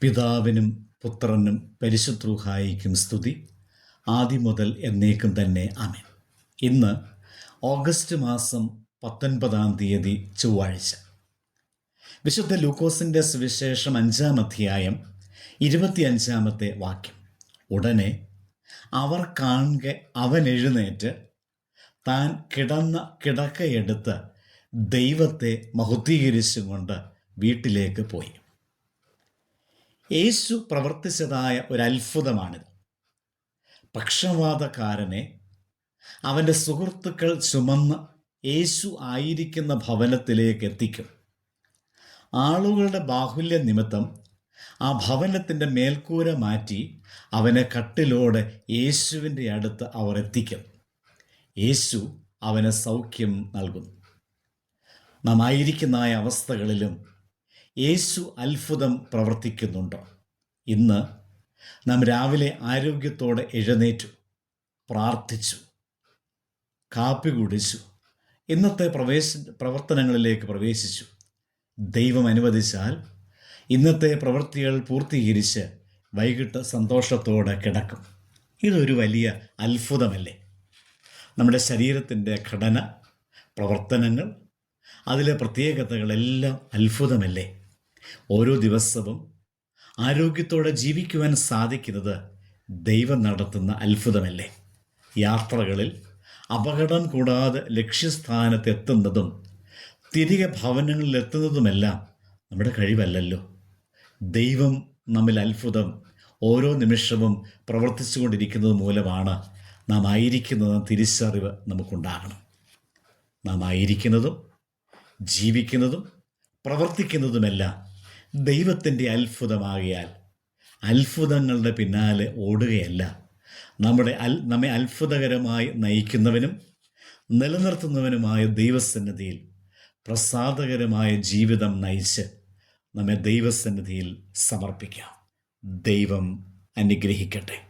പിതാവിനും പുത്രനും പരിശുദ്രൂഹായിക്കും സ്തുതി. ആദ്യം മുതൽ എന്നേക്കും തന്നെ ആമേൻ. ഇന്ന് ഓഗസ്റ്റ് മാസം പത്തൊൻപതാം തീയതി ചൊവ്വാഴ്ച. വിശുദ്ധ ലൂക്കോസിന്റെ സുവിശേഷം അഞ്ചാം അധ്യായം ഇരുപത്തിയഞ്ചാമത്തെ വാക്യം. ഉടനെ അവർ കാണുക അവൻ എഴുന്നേറ്റ് താൻ കിടന്ന കിടക്കയെടുത്ത് ദൈവത്തെ മഹുദ്ധീകരിച്ചുകൊണ്ട് വീട്ടിലേക്ക് പോയി. യേശു പ്രവർത്തിച്ചതായ ഒരു അത്ഭുതമാണിത് പക്ഷവാതക്കാരനെ അവന്റെ സുഹൃത്തുക്കൾ ചുമന്ന് യേശു ആയിരിക്കുന്ന ഭവനത്തിലേക്ക് എത്തിക്കും. ആളുകളുടെ ബാഹുല്യ നിമിത്തം ആ ഭവനത്തിന്റെ മേൽക്കൂര മാറ്റി അവനെ കട്ടിലോടെ യേശുവിന്റെ അടുത്ത് അവർ എത്തിക്കും. യേശു അവന് സൗഖ്യം നൽകുന്നു. നാം ആയിരിക്കുന്ന അവസ്ഥകളിലും യേശു അത്ഭുതം പ്രവർത്തിക്കുന്നുണ്ടോ. ഇന്ന് നാം രാവിലെ ആരോഗ്യത്തോടെ എഴുന്നേറ്റു പ്രാർത്ഥിച്ചു കാപ്പി കുടിച്ചു ഇന്നത്തെ പ്രവേശ പ്രവർത്തനങ്ങളിലേക്ക് പ്രവേശിച്ചു. ദൈവം അനുവദിച്ചാൽ ഇന്നത്തെ പ്രവൃത്തികൾ പൂർത്തീകരിച്ച് വൈകിട്ട് സന്തോഷത്തോടെ കിടക്കും. ഇതൊരു വലിയ അത്ഭുതമല്ലേ? നമ്മുടെ ശരീരത്തിന്റെ ഘടന പ്രവർത്തനങ്ങൾ അതിലെ പ്രത്യേകതകളെല്ലാം അത്ഭുതമല്ലേ? ഓരോ ദിവസവും ആരോഗ്യത്തോടെ ജീവിക്കുവാൻ സാധിക്കുന്നത് ദൈവം നടത്തുന്ന അത്ഭുതമല്ലേ? യാത്രകളിൽ അപകടം കൂടാതെ ലക്ഷ്യസ്ഥാനത്തെത്തുന്നതും തിരികെ ഭവനങ്ങളിലെത്തുന്നതുമെല്ലാം നമ്മുടെ കഴിവല്ലല്ലോ. ദൈവം നമ്മിൽ അത്ഭുതം ഓരോ നിമിഷവും പ്രവർത്തിച്ചുകൊണ്ടിരിക്കുന്നത് മൂലമാണ് നാം ആയിരിക്കുന്നതെന്ന തിരിച്ചറിവ് നമുക്കുണ്ടാകണം. നാം ആയിരിക്കുന്നതും ജീവിക്കുന്നതും പ്രവർത്തിക്കുന്നതുമെല്ലാം ദൈവത്തിന്റെ അത്ഭുതമാകിയാൽ അത്ഭുതങ്ങളുടെ പിന്നാലെ ഓടുകയല്ല. നമ്മുടെ അൽ നമ്മെ അത്ഭുതകരമായി നയിക്കുന്നവനും നിലനിർത്തുന്നവനുമായ ദൈവസന്നിധിയിൽ പ്രസാദകരമായ ജീവിതം നയിച്ച് നമ്മെ ദൈവസന്നിധിയിൽ സമർപ്പിക്കാം. ദൈവം അനുഗ്രഹിക്കട്ടെ.